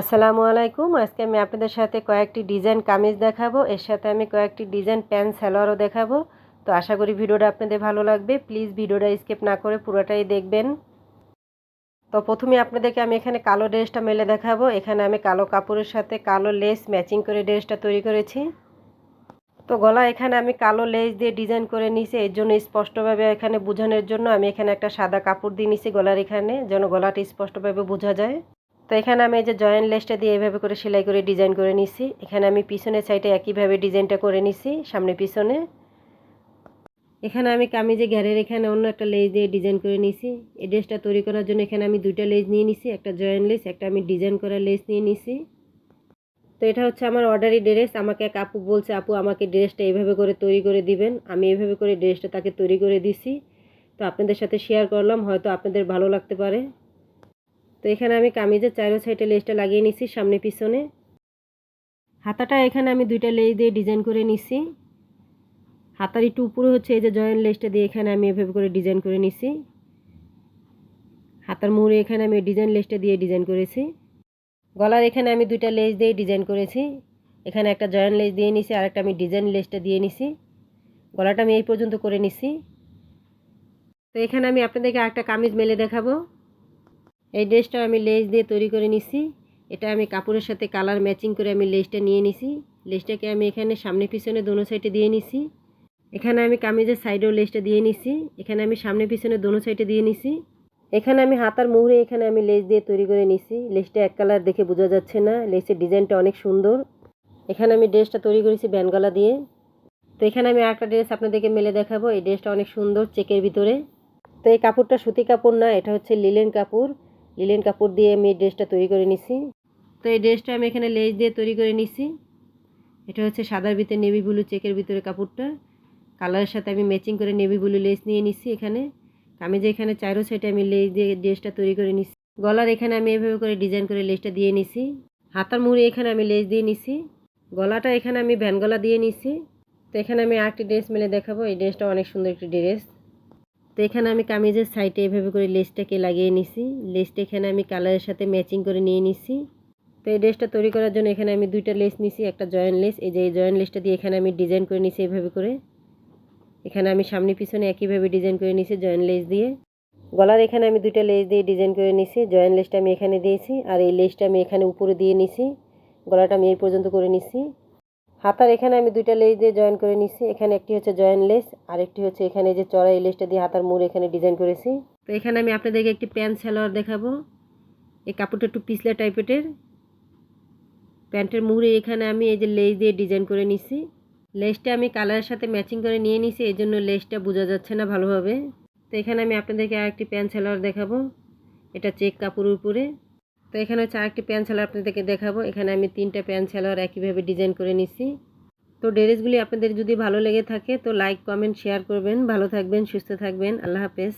আসসালামু আলাইকুম। আজকে আমি আপনাদের সাথে কয়েকটি ডিজাইন কামিজ দেখাবো। এর সাথে আমি কয়েকটি ডিজাইন প্যান্ট সালোয়ারও দেখাবো। তো আশা করি ভিডিওটা আপনাদের ভালো লাগবে। প্লিজ ভিডিওটা স্কিপ না করে পুরোটাই দেখবেন। তো প্রথমে আপনাদেরকে আমি এখানে কালো ড্রেসটা মেলে দেখাবো। এখানে আমি কালো কাপড়ের সাথে কালো লেস ম্যাচিং করে ড্রেসটা তৈরি করেছি। তো গলা এখানে আমি কালো লেস দিয়ে ডিজাইন করে নিছি এর জন্য স্পষ্টভাবে এখানে বোঝানোর জন্য আমি এখানে একটা সাদা কাপড় দিয়ে নিছি গলার এখানে, যেন গলাটা স্পষ্টভাবে বোঝা যায়। তো এখানে আমি এই যে জয়েন্ট লেসটা দিয়ে এভাবে করে সেলাই করে ডিজাইন করে নিছি। এখানে আমি পিছনের সাইডে একইভাবে ডিজাইনটা করে নিছি, সামনে পিছনে। এখানে আমি কামিজে ঘেরের এখানে অন্য একটা লেস দিয়ে ডিজাইন করে নিছি। এই ড্রেসটা তৈরি করার জন্য এখানে আমি দুইটা লেস নিয়ে নিছি, একটা জয়েন্ট লেস একটা আমি ডিজাইন করা লেস নিয়ে নিছি। তো এটা হচ্ছে আমার অর্ডারি ড্রেস আমাকে এক আপু বলছে, আপু, আমাকে ড্রেসটা এইভাবে করে তৈরি করে দিবেন। আমি এইভাবে করে ড্রেসটা তাকে তৈরি করে দিছি। তো আপনাদের সাথে শেয়ার করলাম, হয়তো আপনাদের ভালো লাগতে পারে। তো এখানে আমি কামিজের চারো সাইডে লেসটা লাগিয়ে নিছি, সামনে পিছনে। হাতাটা এখানে আমি দুইটা লেস দিয়ে ডিজাইন করে নিছি। হাতার একটু উপরে হচ্ছে এই যে জয়েন্ট লেসটা দিয়ে এখানে আমি এভাবে করে ডিজাইন করে নিছি। হাতার মুড়ে এখানে আমি ডিজাইন লেসটা দিয়ে ডিজাইন করেছি। গলার এখানে আমি দুইটা লেস দিয়ে ডিজাইন করেছি। এখানে একটা জয়েন্ট লেস দিয়ে নিছি আর একটা আমি ডিজাইন লেসটা দিয়ে নিছি। গলাটা আমি এই পর্যন্ত করে নিছি। তো এখানে আমি আপনাদেরকে আরেকটা কামিজ মেলে দেখাবো। এই ড্রেসটা আমি লেস দিয়ে তৈরি করে নিছি। এটা আমি কাপড়ের সাথে কালার ম্যাচিং করে আমি লেসটা নিয়ে নিছি। লেসটাকে আমি এখানে সামনে পিছনে দোনো সাইডে দিয়ে নিছি। এখানে আমি কামিজের সাইডেও লেসটা দিয়ে নিছি। এখানে আমি সামনে পিছনে দোনো সাইডে দিয়ে নিছি। এখানে আমি হাতার মুহুরে এখানে আমি লেস দিয়ে তৈরি করে নিছি। লেসটা এক কালার দেখে বোঝা যাচ্ছে না। লেসের ডিজাইনটা অনেক সুন্দর। এখানে আমি ড্রেসটা তৈরি করেছি ব্যানগলা দিয়ে। তো এখানে আমি আরেকটা ড্রেস আপনাদেরকে মেলে দেখাবো। এই ড্রেসটা অনেক সুন্দর, চেকের ভিতরে। তো এই কাপড়টা সুতি কাপড় না, এটা হচ্ছে লিলেন কাপড়। লিলেন কাপড় দিয়ে আমি এই ড্রেসটা তৈরি করে নিছি। তো এই ড্রেসটা আমি এখানে লেস দিয়ে তৈরি করে নিছি। এটা হচ্ছে সাদার ভিতরে নেভি ব্লু চেকের ভিতরে কাপড়টা। কালারের সাথে আমি ম্যাচিং করে নেভি ব্লু লেস নিয়ে নিছি এখানে। যে এখানে চারো সাইডে আমি লেস দিয়ে ড্রেসটা তৈরি করে নিছি। গলার এখানে আমি এভাবে করে ডিজাইন করে লেসটা দিয়ে নিছি। হাতার মুড়ি এখানে আমি লেস দিয়ে নিছি। গলাটা এখানে আমি ভ্যান গলা দিয়ে নিছি। তো এখানে আমি আরেকটি ড্রেস মেলে দেখাবো। এই ড্রেসটা অনেক সুন্দর একটি ড্রেস। তো এখানে আমি কামিজের সাইডে এভাবে করে লেসটাকে লাগিয়ে নিছি। লেসটা এখানে আমি কালারের সাথে ম্যাচিং করে নিয়ে নিছি। তো এই ড্রেসটা তৈরি করার জন্য এখানে আমি দুইটা লেস নিছি, একটা জয়েন্ট লেস এই যে এই জয়েন্ট লেসটা দিয়ে এখানে আমি ডিজাইন করে নিছি এভাবে করে। এখানে আমি সামনে পিছনে একইভাবে ডিজাইন করে নিছি জয়েন্ট লেস দিয়ে। গলার এখানে আমি দুইটা লেস দিয়ে ডিজাইন করে নিছি জয়েন্ট লেসটা আমি এখানে দিয়েছি। আর এই লেসটা আমি এখানে উপরে দিয়ে নিছি। গলাটা আমি এই পর্যন্ত করে নিছি। হাতার এখানে আমি দুইটা লেস দিয়ে জয়েন করে নিছি। এখানে একটি হচ্ছে জয়েন্ট লেস আর একটি হচ্ছে এখানে যে চড়া এই লেসটা দিয়ে হাতার মুড় এখানে ডিজাইন করেছি। তো এখানে আমি আপনাদেরকে একটি প্যান্ট সালোয়ার দেখাবো। এই কাপড়টা একটু পিছলা টাইপের প্যান্টের মুড়ে এখানে আমি এই যে লেস দিয়ে ডিজাইন করে নিছি। লেসটা আমি কালারের সাথে ম্যাচিং করে নিয়ে নিছি, এই জন্য লেসটা বোঝা যাচ্ছে না ভালোভাবে। তো এখানে আমি আপনাদেরকে আরেকটি প্যান্ট সালোয়ার দেখাবো। এটা চেক কাপড়ের উপরে। তো এখানে হচ্ছে আরেকটি প্যান্ট সালোয়ার আপনাদেরকে দেখাবো। এখানে আমি তিনটা প্যান্ট সালোয়ার একইভাবে ডিজাইন করে নিছি। তো ড্রেসগুলি আপনাদের যদি ভালো লেগে থাকে, তো লাইক, কমেন্ট, শেয়ার করবেন। ভালো থাকবেন, সুস্থ থাকবেন। আল্লাহ হাফেজ।